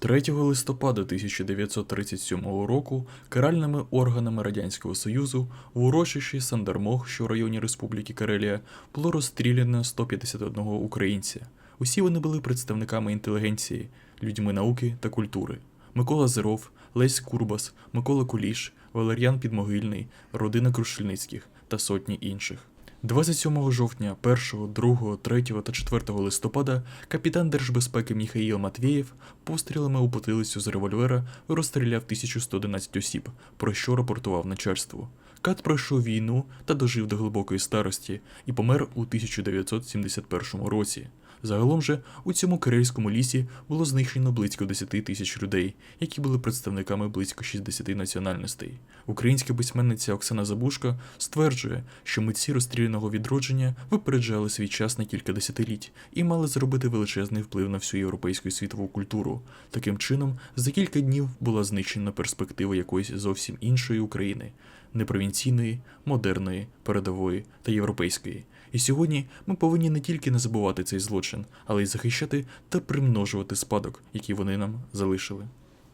3 листопада 1937 року каральними органами Радянського Союзу в урочищі Сандармох, що в районі Республіки Карелія, було розстріляно 151 українця. Усі вони були представниками інтелігенції, людьми науки та культури. Микола Зеров, Лесь Курбас, Микола Куліш, Валер'ян Підмогильний, родина Крушельницьких та сотні інших. 27 жовтня, 1, 2, 3 та 4 листопада капітан держбезпеки Міхаїл Матвєєв пострілами у потилицю з револьвера розстріляв 1111 осіб, про що рапортував начальству. Кат пройшов війну та дожив до глибокої старості і помер у 1971 році. Загалом же у цьому карельському лісі було знищено близько 10 тисяч людей, які були представниками близько 60 національностей. Українська письменниця Оксана Забушка стверджує, що митці розстріляного відродження випереджали свій час на кілька десятиліть і мали зробити величезний вплив на всю європейську світову культуру. Таким чином, за кілька днів була знищена перспектива якоїсь зовсім іншої України, непровінційної, модерної, передової та європейської. І сьогодні ми повинні не тільки не забувати цей злочин, але й захищати та примножувати спадок, який вони нам залишили.